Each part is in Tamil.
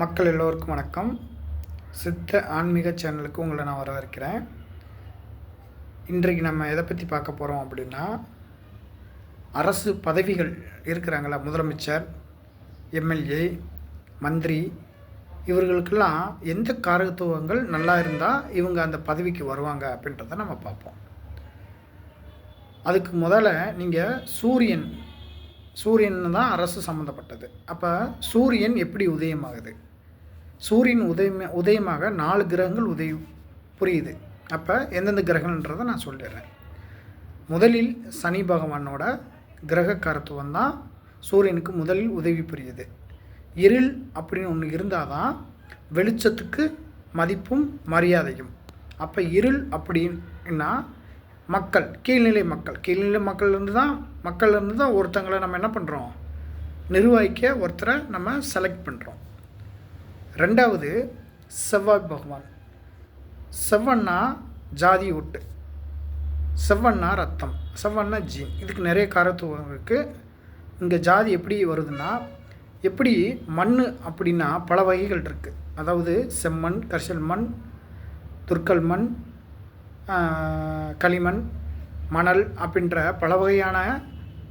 மக்கள் எல்லோருக்கும் வணக்கம். சித்த ஆன்மீக சேனலுக்கு உங்களை நான் வரவேற்கிறேன். இன்றைக்கு நம்ம எதை பற்றி பார்க்க போகிறோம் அப்படின்னா அரசு பதவிகள் இருக்கிறாங்களா? முதலமைச்சர் எம்எல்ஏ மந்திரி இவர்களுக்கெல்லாம் எந்த காரகத்துவங்கள் நல்லா இருந்தால் இவங்க அந்த பதவிக்கு வருவாங்க அப்படின்றத நம்ம பார்ப்போம். அதுக்கு முதல்ல நீங்கள் சூரியன் சூரியன் தான் அரசு சம்மந்தப்பட்டது அப்போ சூரியன் எப்படி உதயமாகுது? சூரியன் உதயம உதயமாக நாலு கிரகங்கள் உதய புரியுது. அப்போ எந்தெந்த கிரகங்கன்றதை நான் சொல்லிடுறேன். முதலில் சனி பகவானோட கிரக கருத்துவம் தான் சூரியனுக்கு முதலில் உதவி புரியுது. இருள் அப்படின்னு ஒன்று இருந்தால் தான் வெளிச்சத்துக்கு மதிப்பும் மரியாதையும். அப்போ இருள் அப்படின்னா மக்கள் கீழ்நிலை மக்கள். கீழ்நிலை மக்கள்லேருந்து தான் மக்கள்லேருந்து தான் ஒருத்தங்களை நம்ம என்ன பண்ணுறோம் நிர்வகிக்க ஒருத்தரை நம்ம செலக்ட் பண்ணுறோம் ரெண்டாவது செவ்வாய் பகவான். செவ்வண்ணா ஜாதி ஒட்டு செவ்வண்ணா ரத்தம். செவ்வண்ணா ஜீன் இதுக்கு நிறைய காரத்துவம் இருக்குது இங்கே ஜாதி எப்படி வருதுன்னா எப்படி மண் அப்படின்னா பல வகைகள் இருக்குது அதாவது செம்மண் கரிசல் மண் துர்க்கல் மண் களிமண் மணல் அப்படின்ற பல வகையான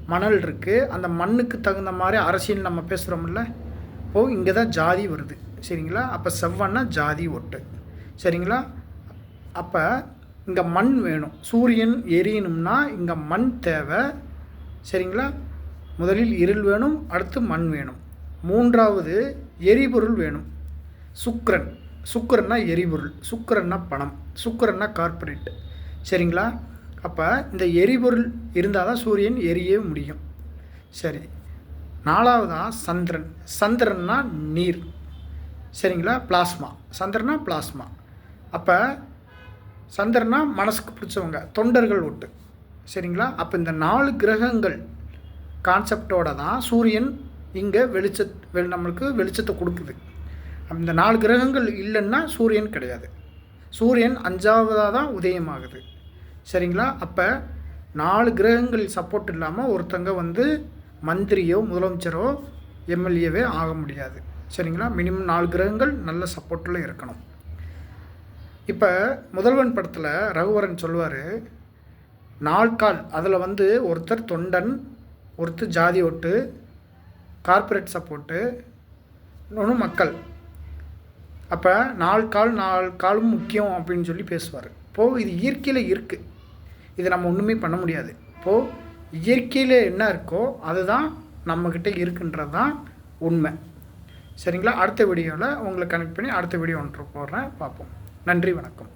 மணல் இருக்குது அந்த மண்ணுக்கு தகுந்த மாதிரி அரசியல் நம்ம பேசுகிறோம்ல இப்போது இங்கே தான் ஜாதி வருது. சரிங்களா? அப்போ செவ்வன்னா ஜாதி ஒட்டு சரிங்களா? அப்போ இங்கே மண் வேணும். சூரியன் எரியணும்னா இங்கே மண் தேவை. சரிங்களா? முதலில் இருள் வேணும் அடுத்து மண் வேணும். மூன்றாவது எரிபொருள் வேணும். சுக்கரன் சுக்கரன்னா எரிபொருள் சுக்கரன்னா பணம் சுக்கரன்னா கார்ப்பரேட் சரிங்களா? அப்போ இந்த எரிபொருள் இருந்தால் தான் சூரியன் எரிய முடியும். சரி. நாலாவதாக சந்திரன். சந்திரன்னா நீர். சரிங்களா? பிளாஸ்மா. சந்திரனா பிளாஸ்மா. அப்போ சந்திரனா மனசுக்கு பிடிச்சவங்க தொண்டர்கள் ஒட்டு. சரிங்களா? அப்போ இந்த நாலு கிரகங்கள் கான்செப்டோட தான் சூரியன் இங்கே வெளிச்ச நம்மளுக்கு வெளிச்சத்தை கொடுக்குது. அந்த நாலு கிரகங்கள் இல்லைன்னா சூரியன் கிடையாது. சூரியன் அஞ்சாவதாக தான் உதயமாகுது. சரிங்களா? அப்போ நாலு கிரகங்கள் சப்போர்ட் இல்லாமல் ஒருத்தங்க வந்து மந்திரியோ முதலமைச்சரோ எம்எல்ஏவே ஆக முடியாது. சரிங்களா? மினிமம் நாலு கிரகங்கள் நல்ல சப்போர்ட்டில் இருக்கணும். இப்போ முதல்வன் படத்தில் ரகுவரன் சொல்லுவார் நாட்கால் அதில் வந்து ஒருத்தர் தொண்டன் ஒருத்தர் ஜாதி ஒட்டு கார்ப்பரேட் சப்போர்ட்டு இன்னொன்று மக்கள். அப்போ நாலு கால் நாலு காலும் முக்கியம் அப்படின்னு சொல்லி பேசுவார். இப்போது இது இயற்கையில் இருக்குது இது நம்ம ஒன்றுமே பண்ண முடியாது. இப்போது இயற்கையில் என்ன இருக்கோ அதுதான் நம்மக்கிட்ட இருக்குன்றது தான் உண்மை. சரிங்களா? அடுத்த வீடியோவில் உங்களை கனெக்ட் பண்ணி அடுத்த வீடியோ ஒன்று போடுறேன் பார்ப்போம். நன்றி வணக்கம்.